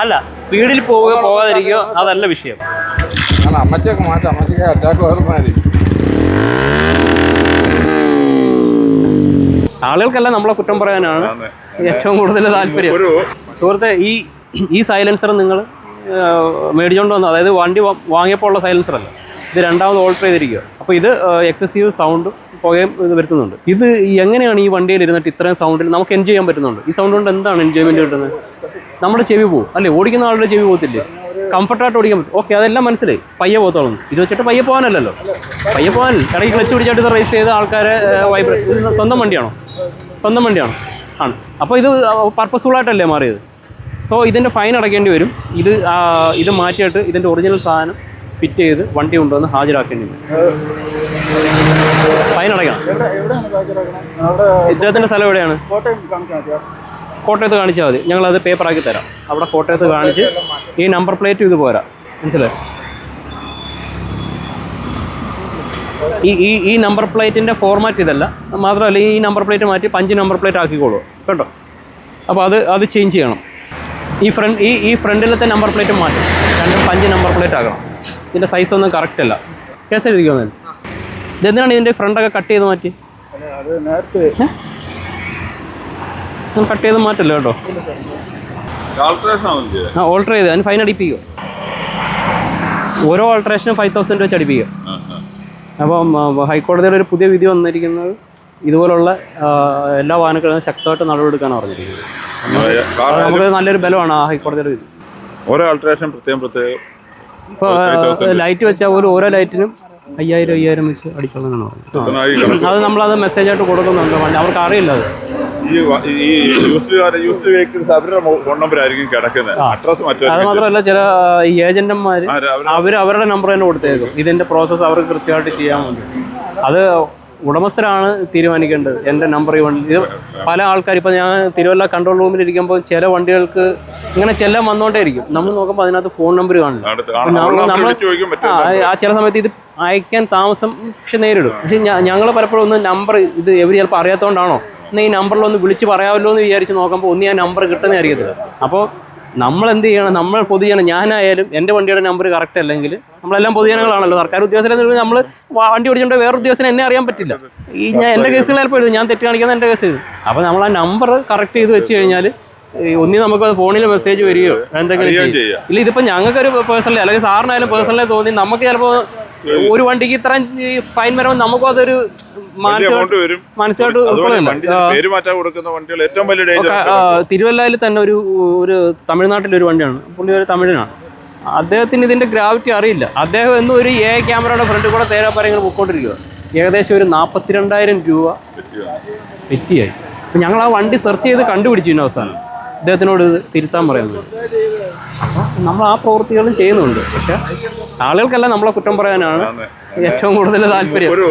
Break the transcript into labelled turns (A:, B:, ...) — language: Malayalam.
A: അല്ല സ്പീഡിൽ പോവുക പോകാതിരിക്കുക അതല്ല വിഷയം.
B: അമ്മച്ചൊക്കെ മാറ്റാം അമ്മച്ചൊക്കെ അറ്റാക്ക് വരുന്നതായി
A: ആളുകൾക്കല്ല നമ്മളെ കുറ്റം പറയാനാണ് ഏറ്റവും കൂടുതൽ താല്പര്യം.
C: ഒരു
A: സുഹൃത്തെ ഈ ഈ സൈലൻസർ നിങ്ങൾ മേടിച്ചോണ്ട് വന്നു. അതായത് വണ്ടി വാങ്ങിയപ്പോൾ ഉള്ള സൈലൻസർ അല്ല? ഇത് രണ്ടാമത് ഓൾട്ടർ ചെയ്തിരിക്കുക. അപ്പോൾ ഇത് എക്സസീവ് സൗണ്ടും പുകയും വരുത്തുന്നുണ്ട്. ഇത് എങ്ങനെയാണ് ഈ വണ്ടിയിൽ ഇരുന്നിട്ട് ഇത്രയും സൗണ്ടിൽ നമുക്ക് എൻജോയ് ചെയ്യാൻ പറ്റുന്നുണ്ട്? ഈ സൗണ്ട് കൊണ്ട് എന്താണ് എൻജോയ്മെന്റ് കിട്ടുന്നത്? നമ്മുടെ ചെവി പോകും അല്ലേ? ഓടിക്കുന്ന ആളുടെ ചെവി പോകത്തില്ലേ? കംഫർട്ടായിട്ട് ഓടിക്കാൻ പറ്റും. ഓക്കെ അതെല്ലാം മനസ്സിലായി. പയ്യെ പോകത്തോളും. ഇത് വെച്ചിട്ട് പയ്യെ പോകാനല്ലല്ലോ. പയ്യെ പോകാൻ ഇടയ്ക്ക് ക്ലച്ച് പിടിച്ചിട്ട് റേസ് ചെയ്ത ആൾക്കാരെ വൈബ്രേറ്റ് സ്വന്തം വണ്ടിയാണോ? സ്വന്തം വണ്ടിയാണോ. ആണ്. അപ്പോൾ ഇത് പർപ്പസ്ഫുൾ ആയിട്ടല്ലേ മാറിയത്? സോ ഇതിന്റെ ഫൈൻ അടയ്ക്കേണ്ടി വരും. ഇത് ഇത് മാറ്റിയിട്ട് ഇതിന്റെ ഒറിജിനൽ സാധനം ഫിറ്റ് ചെയ്ത് വണ്ടി കൊണ്ടുവന്ന് ഹാജരാക്കേണ്ടി ഫൈൻ അടയ്ക്കണം. ഇദ്ദേഹത്തിന്റെ സ്ഥലം എവിടെയാണ്? കോട്ടയത്ത് കാണിച്ചാൽ മതി. ഞങ്ങളത് പേപ്പറാക്കി തരാം. അവിടെ കോട്ടയത്ത് കാണിച്ച് ഈ നമ്പർ പ്ലേറ്റ് ഇത് പോരാ. മനസ്സിലായി? ഈ ഈ ഈ നമ്പർ പ്ലേറ്റിന്റെ ഫോർമാറ്റ് ഇതല്ല. മാത്രമല്ല ഈ നമ്പർ പ്ലേറ്റ് മാറ്റി പഞ്ച് നമ്പർ പ്ലേറ്റ് ആക്കിക്കോളൂ. കേട്ടോ? അപ്പോൾ അത് അത് ചേഞ്ച് ചെയ്യണം. ഈ ഫ്രണ്ട് ഈ ഈ ഫ്രണ്ടിലത്തെ നമ്പർ പ്ലേറ്റ് മാറ്റും. രണ്ടും പഞ്ച് നമ്പർ പ്ലേറ്റ് ആക്കണം. ഇതിന്റെ സൈസ് ഒന്നും കറക്റ്റ് അല്ല. കേസ് എഴുതിക്കോ ഇതെന്തിനാണ് ഇതിന്റെ ഫ്രണ്ടൊക്കെ കട്ട് ചെയ്ത് മാറ്റി? കട്ട് ചെയ്ത് മാറ്റല്ലോ കേട്ടോ? ആ ഓൾട്ടർ ചെയ്ത്. അതിന് ഫൈൻ അടിപ്പിക്കും. ഓരോ ഓൾട്ടറേഷനും ഫൈവ് തൗസൻഡ് വെച്ച് അടിപ്പിക്കും. അപ്പം ഹൈക്കോടതിയുടെ ഒരു പുതിയ വിധി വന്നിരിക്കുന്നത് ഇതുപോലുള്ള എല്ലാ വാഹനങ്ങളും ശക്തമായിട്ട് നടപടിയെടുക്കാനാണ് പറഞ്ഞിരിക്കുന്നത് നമുക്ക് നല്ലൊരു ബലമാണ് ആ ഹൈക്കോടതിയുടെ വിധി
C: ഓരോ ആൾട്രേഷൻ പ്രത്യേകം പ്രത്യേകം
A: ഇപ്പോൾ ലൈറ്റ് വെച്ചാൽ പോലും ഓരോ ലൈറ്റിനും അയ്യായിരം അയ്യായിരം വെച്ച് അടിക്കണം പറഞ്ഞത്. അത് നമ്മളത് മെസ്സേജ് ആയിട്ട് കൊടുക്കുന്നുണ്ട്. വണ്ടി അവർക്ക് അറിയില്ല അത് അത് മാത്രമല്ല ചില ഏജന്റന്മാർ അവർ അവരുടെ നമ്പർ തന്നെ കൊടുത്തേക്കും. ഇതിന്റെ പ്രോസസ് അവർക്ക് കൃത്യമായിട്ട് ചെയ്യാൻ വേണ്ടി. അത് ഉടമസ്ഥരാണ് തീരുമാനിക്കേണ്ടത്. എന്റെ നമ്പർ ഈ വണ്ടി ഇത് പല ആൾക്കാർ ഇപ്പം ഞാൻ തിരുവല്ല കൺട്രോൾ റൂമിൽ ഇരിക്കുമ്പോൾ ചില വണ്ടികൾക്ക് ഇങ്ങനെ ചെല്ലാൻ വന്നുകൊണ്ടേയിരിക്കും നമ്മൾ നോക്കുമ്പോൾ അതിനകത്ത് ഫോൺ നമ്പർ കാണില്ല നമ്മൾ ആ ആ ചില സമയത്ത് ഇത് അയക്കാൻ താമസം പക്ഷെ നേരിടും. പക്ഷെ ഞങ്ങൾ പലപ്പോഴും ഒന്ന് നമ്പർ ഇത് എവർ ചിലപ്പോൾ അറിയാത്തതുകൊണ്ടാണോ എന്നാൽ ഈ നമ്പറിലൊന്ന് വിളിച്ച് പറയാമല്ലോ എന്ന് വിചാരിച്ച് നോക്കുമ്പോൾ ഒന്ന് ഞാൻ നമ്പർ കിട്ടുന്നതായിരിക്കത്തില്ല. അപ്പോൾ നമ്മൾ എന്ത് ചെയ്യണം? നമ്മൾ പൊതുജനം ഞാനായാലും എന്റെ വണ്ടിയുടെ നമ്പർ കറക്റ്റ് അല്ലെങ്കിൽ നമ്മളെല്ലാം പൊതുജനങ്ങളാണല്ലോ സർക്കാർ ഉദ്യോഗസ്ഥരെ നമ്മൾ വണ്ടി ഓടിച്ചുകൊണ്ട് വേറെ ഉദ്യോഗസ്ഥനെ എന്നെ അറിയാൻ പറ്റില്ല. ഈ ഞാൻ എന്റെ കേസുകൾ ചിലപ്പോൾ എഴുതും ഞാൻ തെറ്റ് കാണിക്കുന്ന എന്റെ കേസ്. എഴുതും അപ്പോൾ നമ്മൾ ആ നമ്പർ കറക്റ്റ് ചെയ്ത് വെച്ച് കഴിഞ്ഞാൽ ഒന്നി നമുക്ക് ഫോണിൽ മെസ്സേജ് വരികയോ എന്തെങ്കിലും. ഇല്ല ഇതിപ്പോൾ ഞങ്ങൾക്കൊരു പേഴ്സണലി അല്ലെങ്കിൽ സാറിനായാലും പേഴ്സണലി തോന്നി നമുക്ക് ചിലപ്പോൾ ഒരു വണ്ടിക്ക് ഇത്രയും ഫൈൻ വരുമ്പോൾ നമുക്കും അതൊരു മാനസികമായിട്ട് തിരുവല്ലയിൽ തന്നെ ഒരു ഒരു തമിഴ്നാട്ടിലെ ഒരു വണ്ടിയാണ്. പുള്ളി ഒരു തമിഴനാണ്. അദ്ദേഹത്തിന് ഇതിന്റെ ഗ്രാവിറ്റി അറിയില്ല. അദ്ദേഹം എന്നും ഒരു എ ക്യാമറയുടെ ഫ്രണ്ടിൽ കൂടെ ഇങ്ങനെ പൊക്കോണ്ടിരിക്കുക ഏകദേശം ഒരു നാൽപ്പത്തിരണ്ടായിരം രൂപ പെറ്റിയായി. അപ്പം ഞങ്ങൾ ആ വണ്ടി സെർച്ച് ചെയ്ത് കണ്ടുപിടിച്ചു ഇതിന് അവസാനം. അദ്ദേഹത്തിനോട് തിരുത്താൻ പറയുന്നത്. അപ്പൊ നമ്മൾ ആ പ്രവൃത്തികളും ചെയ്യുന്നുണ്ട്. പക്ഷെ ആളുകൾക്കല്ല നമ്മളെ കുറ്റം പറയാനാണ് ഏറ്റവും കൂടുതൽ താല്പര്യം.
C: ഒരു